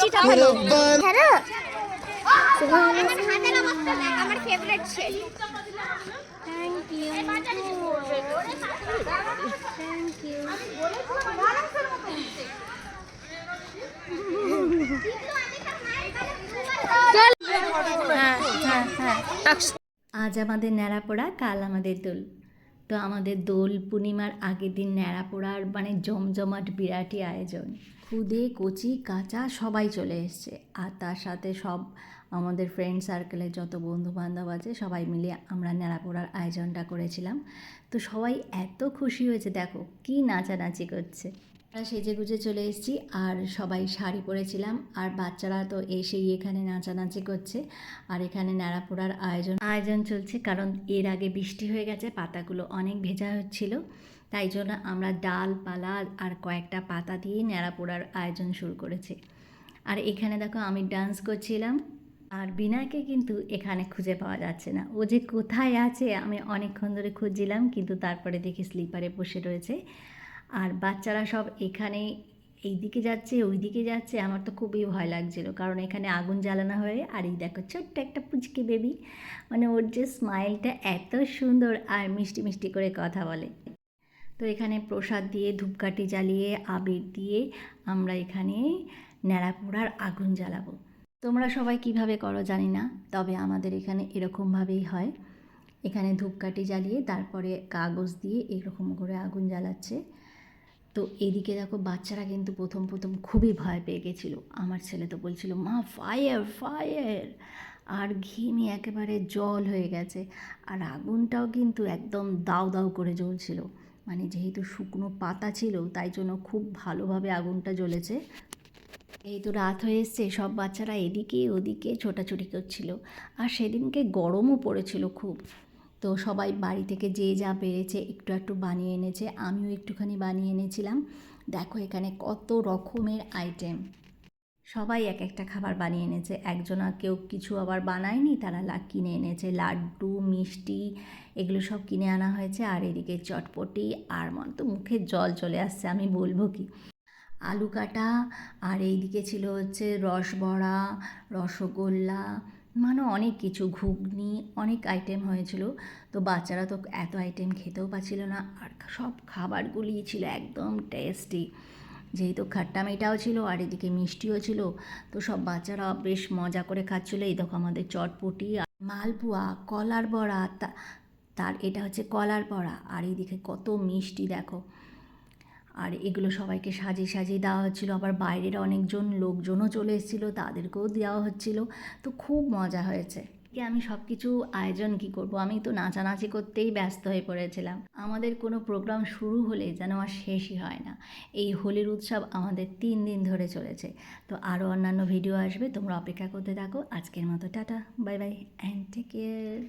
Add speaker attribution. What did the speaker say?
Speaker 1: লুচিটা ভালো।
Speaker 2: হ্যালো?
Speaker 1: হাতের অবস্থা দেখ আমার favourite shade thank you thank you
Speaker 2: আজ আমাদের ন্যাড়াপোড়া কাল আমাদের দোল। তো আমাদের দোল পূর্ণিমার আগের দিন ন্যাড়াপোড়ার মানে জমজমাট বিরাটই আয়োজন। খুদে কচি, কাঁচা সবাই চলে এসছে। আর তার সাথে সব আমাদের ফ্রেন্ড সার্কেলের যত বন্ধু বান্ধব আছে, সবাই মিলে আমরা ন্যাড়াপোড়ার আয়োজনটা করেছিলাম। তো সবাই এত খুশি হয়েছে, দেখো কি নাচানাচি করছে। আমরা সেজে গুজে চলে এসেছি আর সবাই শাড়ি পরেছিলাম। আর বাচ্চারা তো এসেই এখানে নাচানাচি করছে। আর এখানে ন্যাড়াপোড়ার আয়োজন আয়োজন চলছে কারণ এর আগে বৃষ্টি হয়ে গেছে, পাতাগুলো অনেক ভেজা হচ্ছিল। তাই জন্য আমরা ডাল পালা আর কয়েকটা পাতা দিয়ে ন্যাড়াপোড়ার আয়োজন শুরু করেছি। আর এখানে দেখো আমি ডান্স করছিলাম আর বিনাকে কিন্তু এখানে খুঁজে পাওয়া যাচ্ছে না। ও যে কোথায় আছে আমি অনেকক্ষণ ধরে খুঁজছিলাম কিন্তু তারপরে দেখি স্লিপারে বসে রয়েছে। আর বাচ্চারা সব এখানে এই দিকে যাচ্ছে ওই দিকে যাচ্ছে। আমার তো খুবই ভয় লাগছিল কারণ এখানে আগুন জ্বালানো হয়ে আর এই দেখো ছোট্ট একটা পুচকি বেবি মানে ওর যে স্মাইলটা এত সুন্দর আর মিষ্টি মিষ্টি করে কথা বলে। তো এখানে প্রসাদ দিয়ে, ধূপকাঠি জ্বালিয়ে, আবির দিয়ে আমরা এখানে ন্যাড়াপোড়ার আগুন জ্বালাবো। তোমরা সবাই কীভাবে করো জানি না, তবে আমাদের এখানে এরকমভাবেই হয়। এখানে ধূপকাঠি জ্বালিয়ে, তারপরে কাগজ দিয়ে এরকম করে আগুন জ্বালাচ্ছে। তো এদিকে দেখো বাচ্চারা কিন্তু প্রথম প্রথম খুবই ভয় পেয়ে গেছিল। আমার ছেলে তো বলছিল, মা ফায়ার ফায়ার আর ঘিমে একেবারে জল হয়ে গেছে। আর আগুনটাও কিন্তু একদম দাউ দাউ করে জ্বলছিল। মানে যেহেতু শুকনো পাতা ছিল, তাই জন্য খুব ভালোভাবে আগুনটা জ্বলেছে। এই তো রাত হয়ে এসছে, সব বাচ্চারা এদিকে ওদিকে ছোটাছুটি করছিল। আর সেদিনকে গরমও পড়েছিল খুব। তো সবাই বাড়ি থেকে যে যা পেরেছে, একটু একটু বানিয়ে এনেছে, আমিও একটুখানি বানিয়ে এনেছিলাম। দেখো এখানে কত রকমের আইটেম সবাই এক একটা খাবার বানিয়ে এনেছে। একজনা কেউ কিছু আবার বানায়নি, তারা লা কিনে এনেছে। লাড্ডু, মিষ্টি, এগুলো সব কিনে আনা হয়েছে। আর এদিকে চটপটি, আর মন তো মুখে জল চলে আসছে, আমি বলব কি? আলু কাটা, আর এইদিকে ছিল হচ্ছে রসবড়া, রসগোল্লা মানে অনেক কিছু, ঘুগনি, অনেক আইটেম হয়েছিল। তো বাচ্চারা তো এত আইটেম খেতেও পাচ্ছিল না। আর সব খাবারগুলি ছিল একদম টেস্টি যেহেতু খাট্টা মিঠাও ছিল আর এদিকে মিষ্টিও ছিল, তো সব বাচ্চারা বেশ মজা করে খাচ্ছিলো। এই দেখো আমাদের চটপটি মালপোয়া, কলার বড়া তার এটা হচ্ছে কলার বড়া আর এইদিকে কত মিষ্টি দেখো। আর এগুলো সবাইকে সাজিয়ে সাজিয়ে দেওয়া হচ্ছিল, আবার বাইরের অনেকজন লোকজনও চলে এসেছিল, তাদেরকেও দেওয়া হচ্ছিল, তো খুব মজা হয়েছে। কি আমি সব কিছু আয়োজন কি করব? আমি তো নাচানাচি করতেই ব্যস্ত হয়ে পড়েছিলাম। আমাদের কোনো প্রোগ্রাম শুরু হলে যেন আর শেষই হয় না। এই হোলির উৎসব আমাদের তিন দিন ধরে চলেছে। তো আরও অন্যান্য ভিডিও আসবে, তোমরা অপেক্ষা করতে থাকো। আজকের মতো tata bye bye and take care